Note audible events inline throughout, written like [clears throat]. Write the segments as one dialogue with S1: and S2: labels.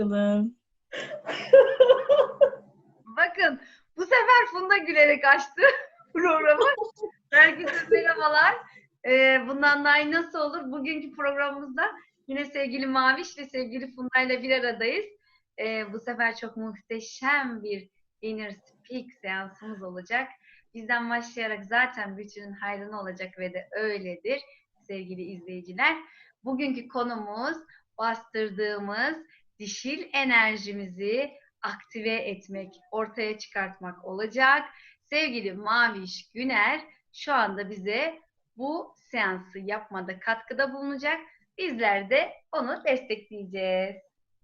S1: bakalım. [laughs]
S2: Bakın bu sefer Funda gülerek açtı [laughs] programı. Herkese merhabalar. Ee, bundan daha iyi nasıl olur? Bugünkü programımızda yine sevgili Maviş ve sevgili Funda ile bir aradayız. Ee, bu sefer çok muhteşem bir Inner Speak seansımız olacak. Bizden başlayarak zaten bütünün hayrına olacak ve de öyledir sevgili izleyiciler. Bugünkü konumuz bastırdığımız dişil enerjimizi aktive etmek, ortaya çıkartmak olacak. Sevgili Maviş Güner şu anda bize bu seansı yapmada katkıda bulunacak. Bizler de onu destekleyeceğiz.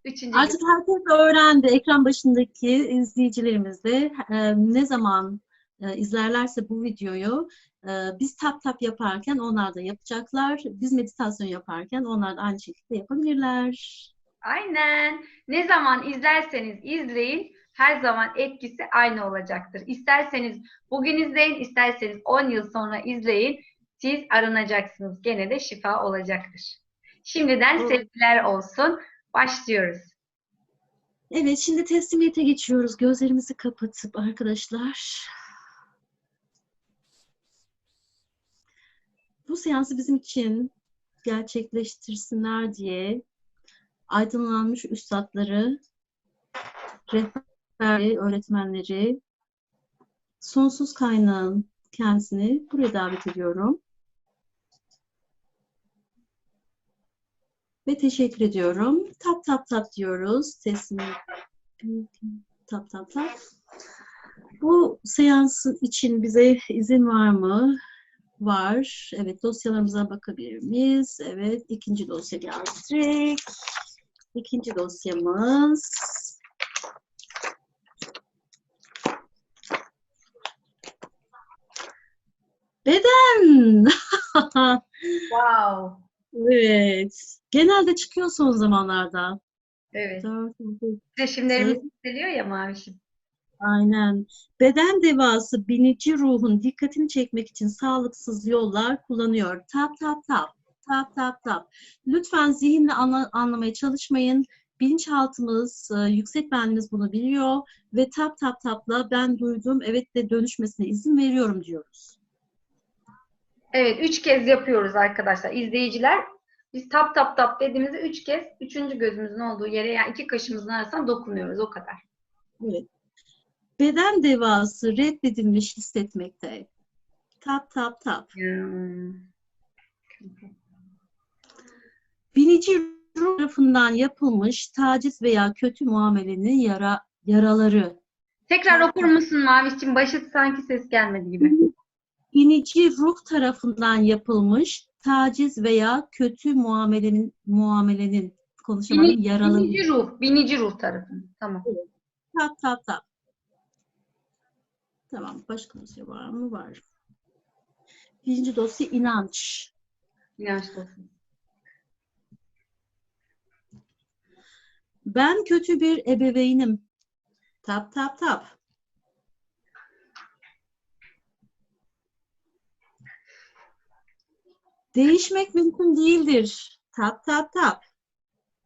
S2: Üçüncü
S1: Artık herkes öğrendi. Ekran başındaki izleyicilerimiz de e, ne zaman e, izlerlerse bu videoyu e, biz tap tap yaparken onlar da yapacaklar. Biz meditasyon yaparken onlar da aynı şekilde yapabilirler.
S2: Aynen. Ne zaman izlerseniz izleyin her zaman etkisi aynı olacaktır. İsterseniz bugün izleyin, isterseniz 10 yıl sonra izleyin. Siz arınacaksınız. Gene de şifa olacaktır. Şimdiden
S1: Evet.
S2: sevgiler olsun. Başlıyoruz.
S1: Evet, şimdi teslimiyete geçiyoruz. Gözlerimizi kapatıp arkadaşlar. Bu seansı bizim için gerçekleştirsinler diye aydınlanmış üstadları, rehberleri, öğretmenleri, sonsuz kaynağın kendisini buraya davet ediyorum. Ve teşekkür ediyorum. Tap tap tap diyoruz. Teslim. Tap tap tap. Bu seansın için bize izin var mı? Var. Evet dosyalarımıza bakabilir miyiz? Evet ikinci dosya geldik. İkinci dosyamız. Beden.
S2: Wow.
S1: Evet. Genelde çıkıyor son zamanlarda.
S2: Evet. Titreşimlerimiz yükseliyor ya Mavişim.
S1: Aynen. Beden devası binici ruhun dikkatini çekmek için sağlıksız yollar kullanıyor. Tap tap tap. Tap tap tap. Lütfen zihinle anla- anlamaya çalışmayın. Bilinçaltımız, e, yüksek benliğimiz bunu biliyor ve tap tap tapla ben duydum, evet de dönüşmesine izin veriyorum diyoruz.
S2: Evet, üç kez yapıyoruz arkadaşlar. İzleyiciler, biz tap tap tap dediğimizde üç kez, üçüncü gözümüzün olduğu yere yani iki kaşımızın arasına dokunuyoruz. O kadar.
S1: Evet. Beden devası reddedilmiş hissetmekte. Tap tap tap.
S2: Hmm.
S1: Binici ruh tarafından yapılmış taciz veya kötü muamelenin yara, yaraları.
S2: Tekrar okur musun Maviş'cim? Başı sanki ses gelmedi gibi.
S1: Binici ruh tarafından yapılmış taciz veya kötü muamelenin muamelenin konuşamadım
S2: Bini-
S1: yaraları.
S2: Binici ruh, binici ruh tarafı. Tamam.
S1: Tap tap tap. Tamam. Başka dosya var mı? Var. Birinci dosya inanç.
S2: İnançlı olsun.
S1: Ben kötü bir ebeveynim. Tap tap tap. Değişmek mümkün değildir. Tap tap tap.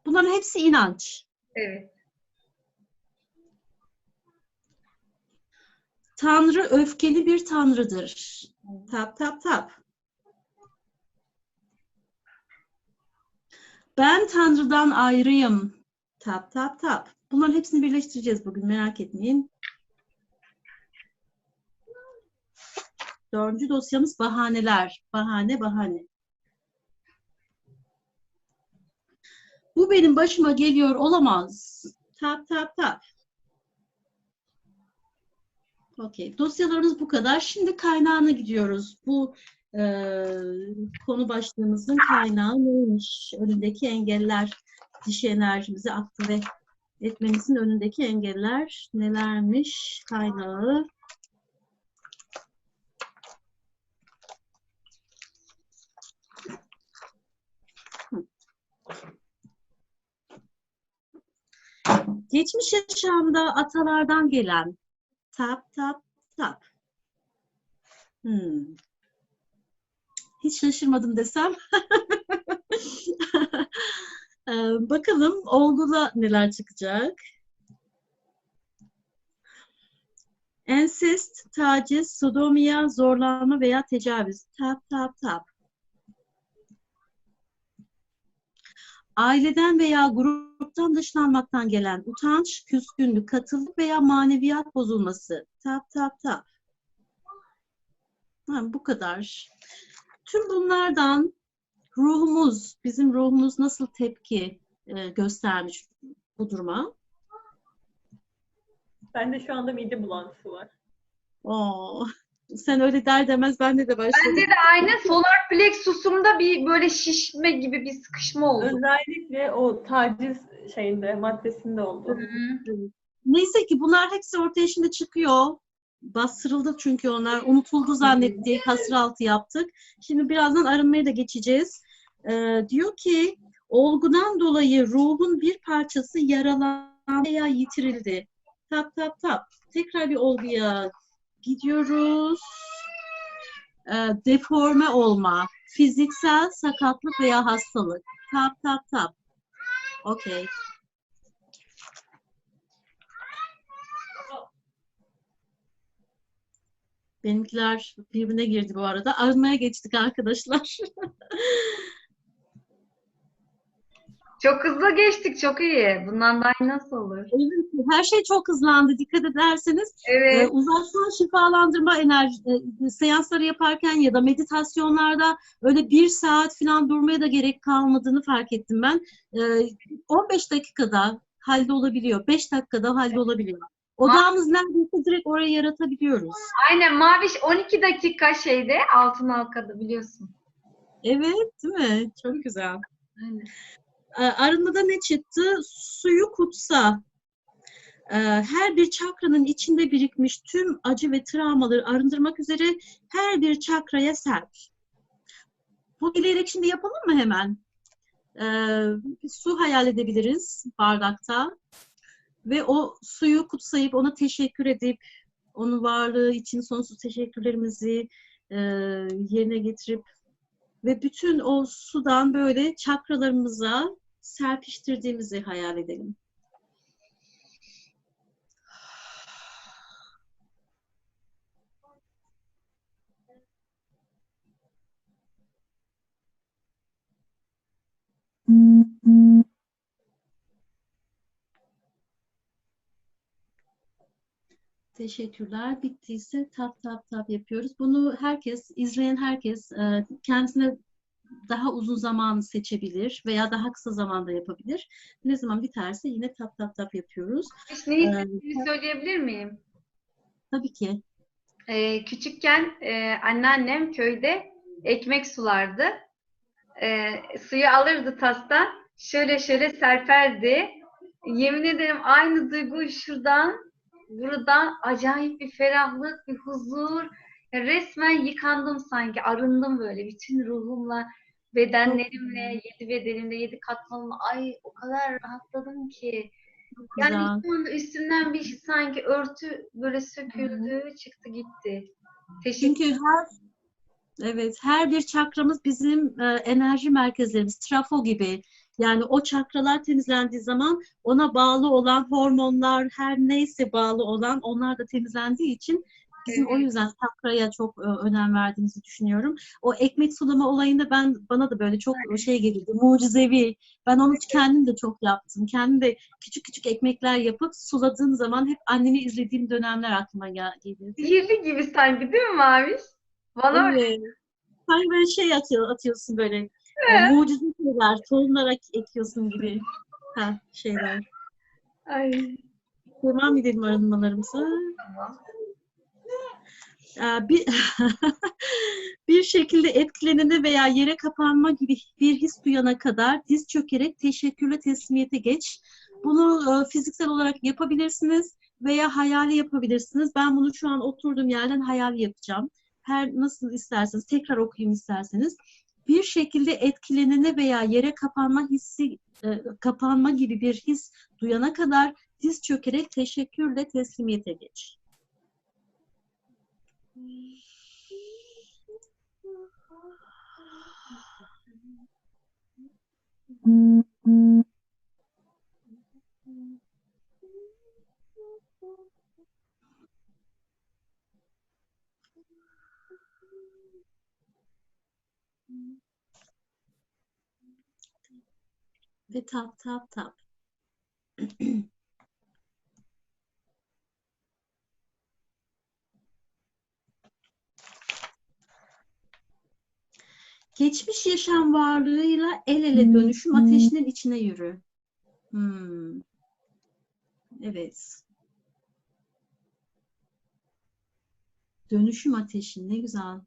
S1: Bunların hepsi inanç.
S2: Evet.
S1: Tanrı öfkeli bir tanrıdır. Tap tap tap. Ben Tanrı'dan ayrıyım. Tap tap tap. Bunların hepsini birleştireceğiz bugün merak etmeyin. Dördüncü dosyamız bahaneler. Bahane bahane. Bu benim başıma geliyor olamaz. Tap tap tap. Okey. Dosyalarımız bu kadar. Şimdi kaynağına gidiyoruz. Bu e, konu başlığımızın kaynağı neymiş? Önündeki engeller, dişi enerjimizi aktive etmemizin önündeki engeller nelermiş? Kaynağı. Geçmiş yaşamda atalardan gelen tap tap tap. Hmm. Hiç şaşırmadım desem. [laughs] Ee, bakalım olguda neler çıkacak. Ensest, taciz, sodomiya, zorlanma veya tecavüz. Tap tap tap. Aileden veya gruptan dışlanmaktan gelen utanç, küskünlük, katılık veya maneviyat bozulması. Tap tap tap. Ha, bu kadar. Tüm bunlardan ruhumuz, bizim ruhumuz nasıl tepki e, göstermiş bu duruma?
S3: Bende şu anda mide bulantısı var.
S1: Oo, sen öyle der demez bende de başladı.
S2: Bende de aynı solar plexusumda bir böyle şişme gibi bir sıkışma oldu.
S3: Özellikle o taciz şeyinde, maddesinde oldu.
S2: Hı.
S1: Neyse ki bunlar hepsi ortaya şimdi çıkıyor. Bastırıldı çünkü onlar. Unutuldu zannettik. Hasır altı yaptık. Şimdi birazdan arınmaya da geçeceğiz. Ee, diyor ki olgudan dolayı ruhun bir parçası yaralandı veya yitirildi. Tap tap tap. Tekrar bir olguya gidiyoruz. Ee, deforme olma, fiziksel sakatlık veya hastalık. Tap tap tap. Okey. Benimkiler birbirine girdi bu arada. Arınmaya geçtik arkadaşlar. [laughs]
S2: Çok hızlı geçtik, çok iyi. Bundan daha iyi nasıl olur?
S1: Evet, her şey çok hızlandı. Dikkat ederseniz e,
S2: Evet.
S1: uzaktan şifalandırma enerji e, seansları yaparken ya da meditasyonlarda öyle bir saat falan durmaya da gerek kalmadığını fark ettim ben. E, 15 dakikada halde olabiliyor. 5 dakikada halde olabiliyor. Odağımız neredeyse direkt oraya yaratabiliyoruz.
S2: Aynen Maviş 12 dakika şeyde altın halkada biliyorsun.
S1: Evet, değil mi? Çok güzel.
S2: Aynen.
S1: E, Arınmada ne çıktı? Suyu kutsa. E, Her bir çakranın içinde birikmiş tüm acı ve travmaları arındırmak üzere her bir çakraya serp. Bu dileyerek şimdi yapalım mı hemen? E, bir su hayal edebiliriz bardakta. Ve o suyu kutsayıp ona teşekkür edip onun varlığı için sonsuz teşekkürlerimizi e, yerine getirip ve bütün o sudan böyle çakralarımıza serpiştirdiğimizi hayal edelim. Teşekkürler. Bittiyse tap tap tap yapıyoruz. Bunu herkes, izleyen herkes e, kendisine daha uzun zaman seçebilir veya daha kısa zamanda yapabilir. Ne zaman biterse yine tap tap tap yapıyoruz.
S2: Maviş ne hissettiğimi söyleyebilir miyim?
S1: Tabii ki.
S2: Ee, küçükken e, anneannem köyde ekmek sulardı. Ee, suyu alırdı tastan. Şöyle şöyle serperdi. Yemin ederim aynı duyguyu şuradan buradan acayip bir ferahlık, bir huzur. Resmen yıkandım sanki. Arındım böyle bütün ruhumla, bedenlerimle, yedi bedenimle, yedi katmanımla. Ay o kadar rahatladım ki. Yani şu anda üstümden bir sanki örtü böyle söküldü, çıktı gitti. Teşekkür
S1: Çünkü her evet her bir çakramız bizim e, enerji merkezlerimiz, trafo gibi. Yani o çakralar temizlendiği zaman ona bağlı olan hormonlar, her neyse bağlı olan onlar da temizlendiği için bizim o
S2: Evet.
S1: yüzden çakraya çok e, önem verdiğimizi düşünüyorum. O ekmek sulama olayında ben bana da böyle çok şey gelirdi, mucizevi. Ben onu kendim de çok yaptım. Kendim de küçük küçük ekmekler yapıp suladığım zaman hep annemi izlediğim dönemler aklıma gel- gelirdi.
S2: Sihirli gibi sanki değil mi Maviş? Bana öyle.
S1: Evet. Sanki böyle şey atıyor, atıyorsun böyle. e, mucize şeyler, tohumlar ek- ekiyorsun gibi. Ha, şeyler.
S2: Ay,
S1: Devam edelim arınmalarımıza.
S2: tamam.
S1: Ee, bir [laughs] bir şekilde etkilenene veya yere kapanma gibi bir his duyana kadar diz çökerek teşekkürle teslimiyete geç. Bunu e, fiziksel olarak yapabilirsiniz veya hayali yapabilirsiniz. Ben bunu şu an oturduğum yerden hayali yapacağım. Her nasıl isterseniz tekrar okuyayım isterseniz. Bir şekilde etkilenene veya yere kapanma hissi e, kapanma gibi bir his duyana kadar diz çökerek teşekkürle teslimiyete geç. Ve tap tap tap. [clears throat] Geçmiş yaşam varlığıyla el ele dönüşüm ateşinin içine yürü. Hmm. Evet. Dönüşüm ateşi ne güzel.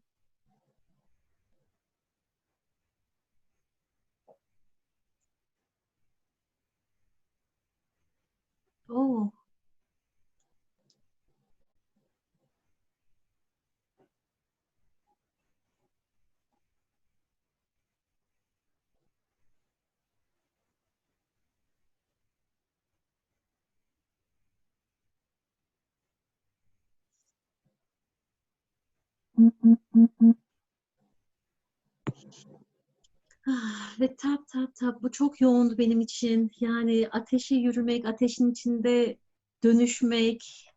S1: Oo. Ve tap tap tap bu çok yoğundu benim için. Yani ateşe yürümek, ateşin içinde dönüşmek.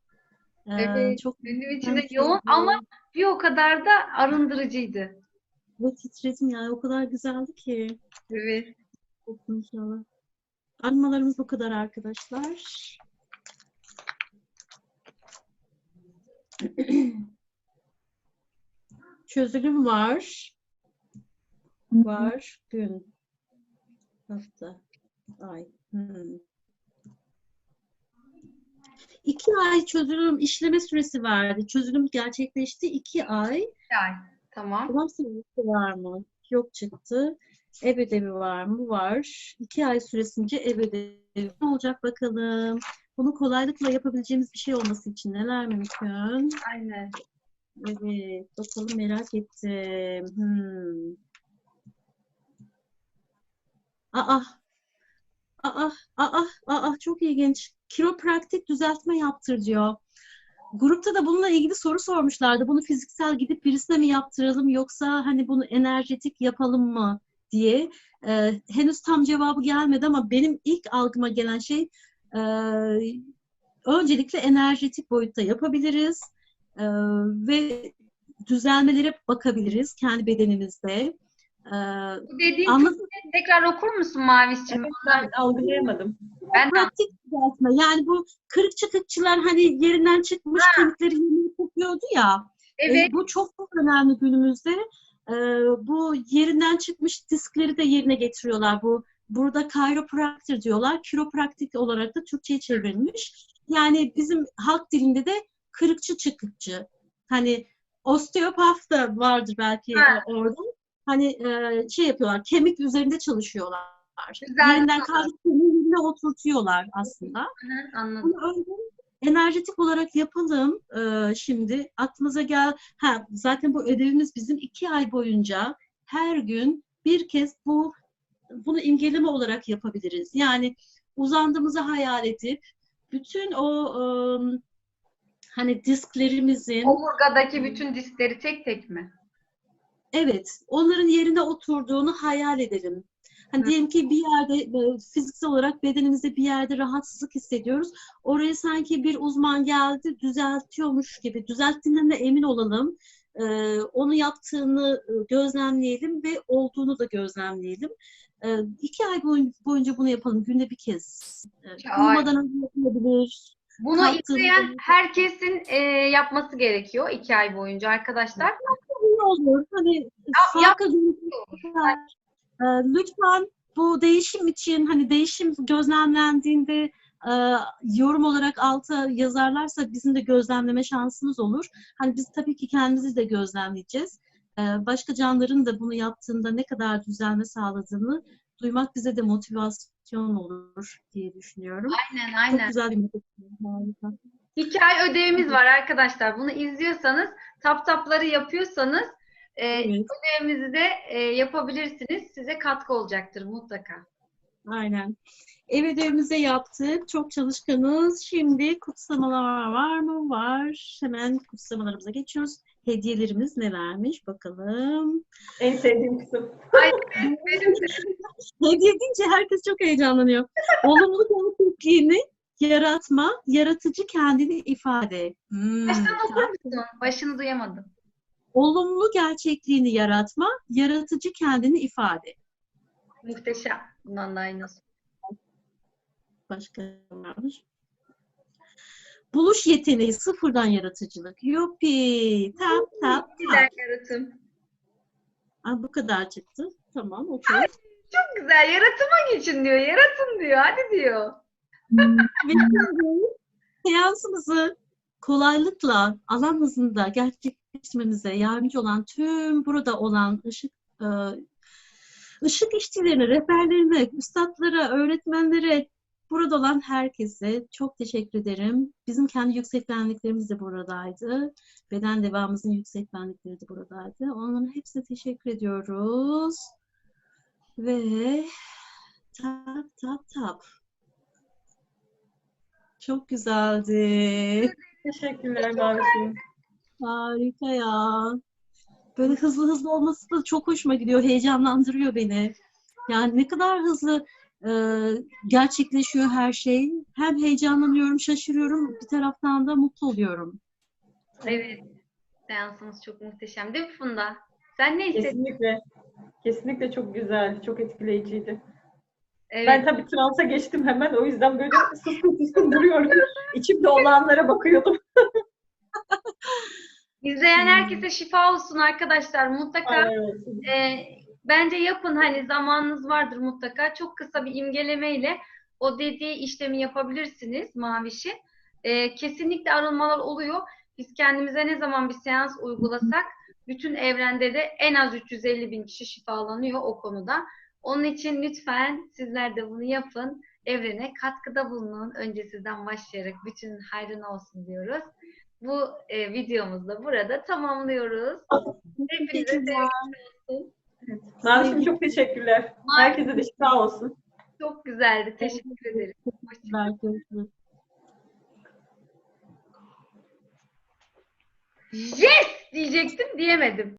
S2: Evet,
S1: çok
S2: Benim için de yoğun ama bir o kadar da arındırıcıydı.
S1: ve titredim yani o kadar güzeldi ki.
S2: Evet.
S1: Olsun inşallah. Arınmalarımız bu kadar arkadaşlar. [clears throat] Çözülüm var. Var. Gün. Hafta. Ay. Hmm. İki ay çözülüm işleme süresi verdi. Çözülüm gerçekleşti. iki ay.
S2: Yani, tamam.
S1: Tamam süresi var mı? Yok çıktı. Ev ödevi var mı? Var. İki ay süresince ev ödevi. Ne olacak bakalım. Bunu kolaylıkla yapabileceğimiz bir şey olması için neler mümkün?
S2: Aynen.
S1: Evet. Bakalım merak ettim. Hmm. Aa. Aa, aa, aa, çok ilginç. Kiropraktik düzeltme yaptır diyor. Grupta da bununla ilgili soru sormuşlardı. Bunu fiziksel gidip birisine mi yaptıralım yoksa hani bunu enerjetik yapalım mı diye. Ee, henüz tam cevabı gelmedi ama benim ilk algıma gelen şey e, öncelikle enerjetik boyutta yapabiliriz Ee, ve düzelmelere bakabiliriz kendi bedenimizde. Ee,
S2: Bu dediğin cümleyi tekrar okur musun Mavis'cim?
S3: Evet, ben algılayamadım.
S2: Ben
S1: pratik düzeltme. Yani bu kırık çıkıkçılar hani yerinden çıkmış kemikleri yerine kopuyordu ya. E,
S2: evet.
S1: bu çok çok önemli günümüzde. E, bu yerinden çıkmış diskleri de yerine getiriyorlar. Bu burada chiropractor diyorlar. Kiropraktik olarak da Türkçe'ye çevrilmiş. Yani bizim halk dilinde de kırıkçı çıkıkçı. Hani osteopat da vardır belki
S2: Ha.
S1: e, orada. Hani e, şey yapıyorlar, kemik üzerinde çalışıyorlar.
S2: Güzel.
S1: Yerinden kalkıp kemiğin yerine oturtuyorlar aslında.
S2: Hı, Anladım.
S1: Bunu önce enerjetik olarak yapalım ee, şimdi. Aklınıza gel. Ha, zaten bu ödevimiz bizim iki ay boyunca her gün bir kez bu bunu imgeleme olarak yapabiliriz. Yani uzandığımızı hayal edip bütün o ım, hani disklerimizin
S2: Omurgadaki bütün diskleri tek tek mi?
S1: Evet, onların yerine oturduğunu hayal edelim. Hani
S2: Hı.
S1: diyelim ki bir yerde e, fiziksel olarak bedenimizde bir yerde rahatsızlık hissediyoruz. Oraya sanki bir uzman geldi, düzeltiyormuş gibi. Düzelttiğinden de emin olalım. Ee, onu yaptığını e, gözlemleyelim ve olduğunu da gözlemleyelim. Ee, iki ay boyun- boyunca bunu yapalım. Günde bir kez. Ee. Uyumadan önce yapılabilir.
S2: Bunu
S1: Kalktığında-
S2: izleyen herkesin e, yapması gerekiyor iki ay boyunca arkadaşlar.
S1: İyi olur. Hani
S2: yap-
S1: farkı görüntüler. Ee, Lütfen bu değişim için hani değişim gözlemlendiğinde e, yorum olarak alta yazarlarsa bizim de gözlemleme şansımız olur. Hani biz tabii ki kendimizi de gözlemleyeceğiz. Ee, Başka canlıların da bunu yaptığında ne kadar düzelme sağladığını duymak bize de motivasyon olur diye düşünüyorum.
S2: Aynen
S1: Çok
S2: aynen.
S1: güzel bir motivasyon.
S2: Ay ödevimiz var arkadaşlar. Bunu izliyorsanız, tap tapları yapıyorsanız e,
S1: Evet,
S2: ödevimizi de e, yapabilirsiniz. Size katkı olacaktır mutlaka.
S1: Aynen. Ev ödevimizi yaptık. Çok çalışkanız. Şimdi kutsamalar var mı? Var. Hemen kutsamalarımıza geçiyoruz. Hediyelerimiz nelermiş? Bakalım.
S3: En sevdiğim kısım.
S2: Ay, benim de
S1: Hediye deyince herkes çok heyecanlanıyor. Olumlu gerçekliğini yaratma, yaratıcı kendini ifade. Hmm,
S2: baştan okur musun? Başını duyamadım.
S1: Olumlu gerçekliğini yaratma, yaratıcı kendini ifade.
S2: Muhteşem. Bundan daha iyi nasıl?
S1: Başka varmış? Buluş yeteneği, sıfırdan yaratıcılık. Yupi, tap tap
S2: Güzel
S1: tap.
S2: yaratım.
S1: Aa, bu kadar çıktı. Tamam, okey.
S2: Çok güzel. Yaratıma geçin diyor. Yaratın diyor. Hadi diyor. [laughs]
S1: Ve şimdi seansımızı kolaylıkla alan hızında gerçekleştirmemize yardımcı olan tüm burada olan ışık e, ışık işçilerine, rehberlerine, üstadlara, öğretmenlere, burada olan herkese çok teşekkür ederim. Bizim kendi yüksek benliklerimiz de buradaydı. Beden devamımızın yüksek benlikleri de buradaydı. Onların hepsine teşekkür ediyoruz. Ve tap tap tap. Çok güzeldi.
S3: Teşekkürler Mavişim.
S1: Harika ya. Böyle hızlı hızlı olması da çok hoşuma gidiyor. Heyecanlandırıyor beni. Yani ne kadar hızlı e, gerçekleşiyor her şey. Hem heyecanlanıyorum, şaşırıyorum. Bir taraftan da mutlu oluyorum.
S2: Evet. Seansımız çok muhteşem. Değil mi Funda? Sen ne hissettin?
S3: Kesinlikle. Kesinlikle çok güzel, çok etkileyiciydi.
S2: Evet.
S3: Ben tabii transa geçtim hemen. O yüzden böyle [laughs] sıskın sıskın duruyorum. İçimde olanlara bakıyordum. [laughs]
S2: İzleyen herkese şifa olsun arkadaşlar. Mutlaka
S3: Evet.
S2: e, bence yapın hani zamanınız vardır mutlaka. Çok kısa bir imgelemeyle o dediği işlemi yapabilirsiniz Maviş'in. E, kesinlikle arınmalar oluyor. Biz kendimize ne zaman bir seans uygulasak bütün evrende de en az 350 bin kişi şifalanıyor o konuda. Onun için lütfen sizler de bunu yapın. Evrene katkıda bulunun. Önce sizden başlayarak bütün hayrına olsun diyoruz. Bu e, videomuzda burada tamamlıyoruz. Hepinize
S1: Teşekkürler.
S2: sevgiler olsun.
S3: Mavişim çok teşekkürler. Herkese de şifa olsun.
S2: Çok güzeldi. Teşekkür ederim.
S1: Görüşürüz.
S2: Yes diyecektim diyemedim.